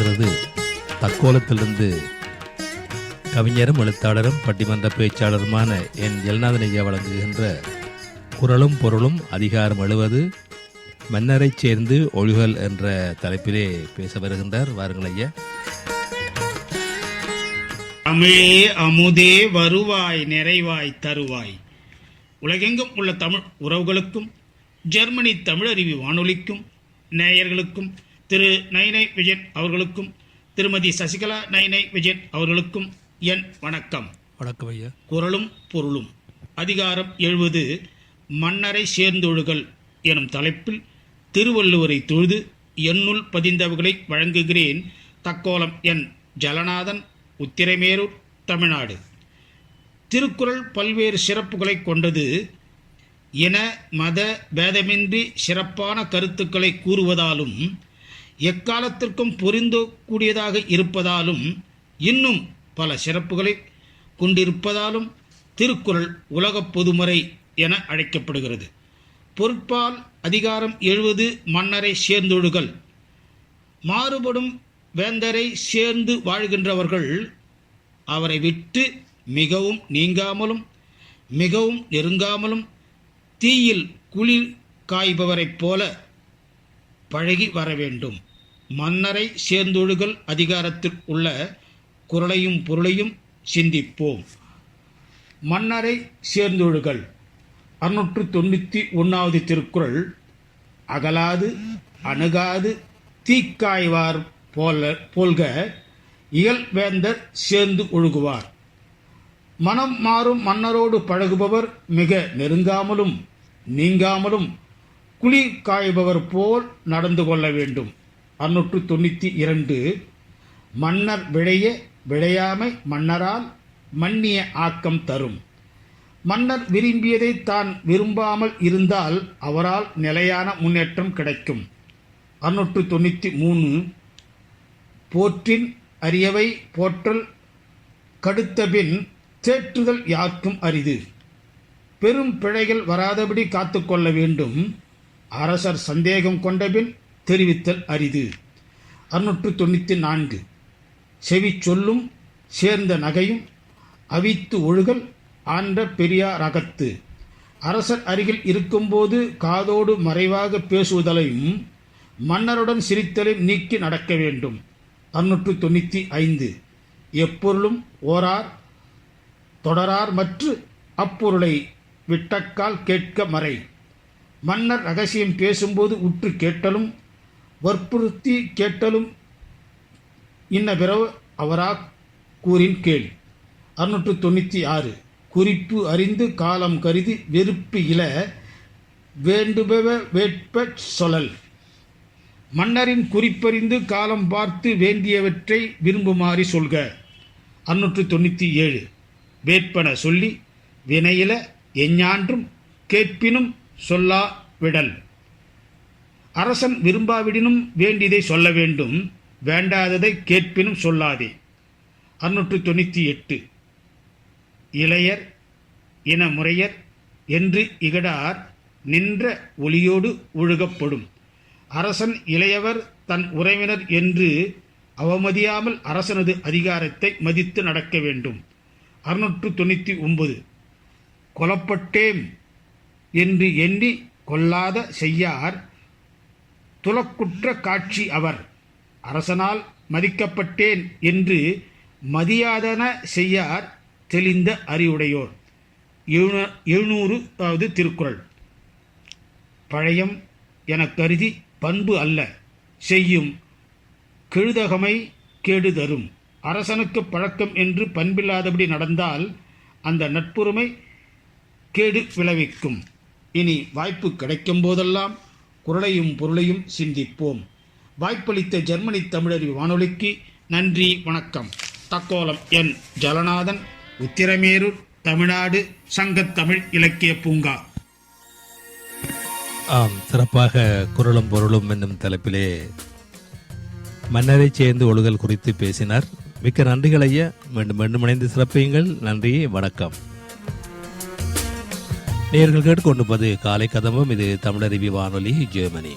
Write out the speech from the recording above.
இருக்கிறது தக்கோலத்திலிருந்து கவிஞரும் எழுத்தாளரும் பட்டிமன்ற பேச்சாளருமான என் ஜெல்நாதன் ஐயா வழங்குகின்ற குரலும் பொருளும் அதிகாரம் எழுவது மன்னரைச் சேர்ந்து ஒழுகல் என்ற தலைப்பிலே பேச வருகின்றார். வாருங்கள் ஐயா. தமிழே அமுதே வருவாய் நிறைவாய் தருவாய். உலகெங்கும் உள்ள தமிழ் உறவுகளுக்கும் ஜெர்மனி தமிழறிவி வானொலிக்கும் நேயர்களுக்கும் திரு நைனை விஜயன் அவர்களுக்கும் திருமதி சசிகலா நைனை விஜயன் அவர்களுக்கும் என் வணக்கம். வணக்கம் ஐயா. குரலும் பொருளும். அதிகாரம் எழுவது மன்னரை சேர்ந்தொழுகல் எனும் தலைப்பில் திருவள்ளுவரை தொழுது என்னுள் பதிந்தவர்களை வழங்குகிறேன் தக்கோலம் என் ஜலநாதன் உத்திரமேரூர் தமிழ்நாடு. திருக்குறள் பல்வேறு சிறப்புகளை கொண்டது. இன மத பேதமின்றி சிறப்பான கருத்துக்களை கூறுவதாலும் எக்காலத்திற்கும் பொருந்தக்கூடியதாக இருப்பதாலும் இன்னும் பல சிறப்புகளை கொண்டிருப்பதாலும் திருக்குறள் உலகப் பொதுமறை என அழைக்கப்படுகிறது. பொருட்பால் அதிகாரம் எழுவது மன்னரை சேர்ந்தொழுகல். மாறுபடும் வேந்தரை சேர்ந்து வாழ்கின்றவர்கள் அவரை விட்டு மிகவும் நீங்காமலும் மிகவும் நெருங்காமலும் தீயில் குளிர் காய்பவரைப் போல பழகி வர வேண்டும். மன்னரை சேர்ந்தொழுகல் அதிகாரத்தில் உள்ள குரலையும் பொருளையும் சிந்திப்போம். மன்னரை சேர்ந்தொழுகல். அறுநூற்று தொண்ணூற்றி ஒன்றாவது திருக்குறள் அகலாது அணுகாது தீக்காய்வார் போல போல்க இயல்வேந்தர் சேர்ந்து ஒழுகுவார். மனம் மாறும் மன்னரோடு பழகுபவர் மிக நெருங்காமலும் நீங்காமலும் குளிர் காய்பவர் போல் நடந்து கொள்ள வேண்டும். அறுநூற்று தொண்ணூற்றி இரண்டு. மன்னர் விழைய விழையாமை மன்னரால் மன்னிய ஆக்கம் தரும். மன்னர் விரும்பியதை தான் விரும்பாமல் இருந்தால் அவரால் நிலையான முன்னேற்றம் கிடைக்கும். அறுநூற்று தொண்ணூற்றி மூணு போற்றின் அரியவை போற்றல் கடுத்தபின் தேற்றுதல் யாருக்கும் அரிது. பெரும் பிழைகள் வராதபடி காத்துக்கொள்ள வேண்டும். அரசர் சந்தேகம் கொண்டபின் தெரிவித்தல் அரிது. அறுநூற்று தொண்ணூற்றி நான்கு. செவி சொல்லும் சேர்ந்த நகையும் அவித்து ஒழுகல் ஆண்ட பெரியார் அகத்து. அரசர் அருகில் இருக்கும்போது காதோடு மறைவாக பேசுவதலையும் மன்னருடன் சிரித்தலையும் நீக்கி நடக்க வேண்டும். அறுநூற்று தொண்ணூற்றி ஐந்து. எப்பொருளும் ஓரார் தொடரார் மற்று அப்பொருளை விட்டக்கால் கேட்க மறை. மன்னர் ரகசியம் பேசும்போது உற்று கேட்டலும் வற்புறுத்தி கேட்டலும் இன்ன பிறவு அவரா கூறின் கேள் அறுநூற்று தொண்ணூற்றி ஆறு. குறிப்பு அறிந்து காலம் கருதி வெறுப்பு இல வேண்டுபவ வேட்ப சொல்லல். மன்னரின் குறிப்பறிந்து காலம் பார்த்து வேண்டியவற்றை விரும்புமாறி சொல்க. அறுநூற்று தொண்ணூற்றி ஏழு. வேட்பன சொல்லி வினையில எஞ்ஞான்றும் கேட்பினும் சொல்லா விடல். அரசன் விரும்பாவிடினும் வேண்டியதை சொல்ல வேண்டும். வேண்டாததை கேட்பினும் சொல்லாதே. அறுநூற்று தொண்ணூற்றி எட்டு. இளையர் இன முறையர் என்று இகடார் நின்ற ஒளியோடு ஒழுகப்படும். அரசன் இளையவர் தன் உறவினர் என்று அவமதியாமல் அரசனது அதிகாரத்தை மதித்து நடக்க வேண்டும். அறுநூற்று தொண்ணூற்றி ஒன்பது. கொலப்பட்டேம் என்று எண்ணி கொல்லாத செய்யார் துலக்குற்ற காட்சி அவர். அரசனால் மதிக்கப்பட்டேன் என்று மதியாதன செய்யார் தெளிந்த அறிவுடையோர். எழுநூ- அதாவது திருக்குறள். பழையம் என கருதி பண்பு அல்ல செய்யும் கெழுதகமை கேடு தரும். அரசனுக்கு பழக்கம் என்று பண்பில்லாதபடி நடந்தால் அந்த நட்புரிமை கேடு விளைவிக்கும். இனி வாய்ப்பு கிடைக்கும் போதெல்லாம் குரலையும் பொருளையும் சிந்திப்போம். வாய்ப்பளித்த ஜெர்மனி தமிழறி வானொலிக்கு நன்றி வணக்கம். தக்கோலம் என் ஜலநாதன் உத்திரமேரூர் தமிழ்நாடு சங்கத்தமிழ் இலக்கிய பூங்கா. ஆம் சிறப்பாக குரலும் பொருளும் என்னும் தலைப்பிலே மன்னரைச் சேர்ந்து ஒழுகல் குறித்து பேசினார். மிக்க நன்றிகள் ஐயா. மீண்டும் மீண்டும் இணைந்து சிறப்பியுங்கள். நன்றி வணக்கம். நேர்கள் கேட்டுக்கொண்டிருப்பது காலை கதம்பம். இது தமிழருவி வானொலி ஜெர்மனி.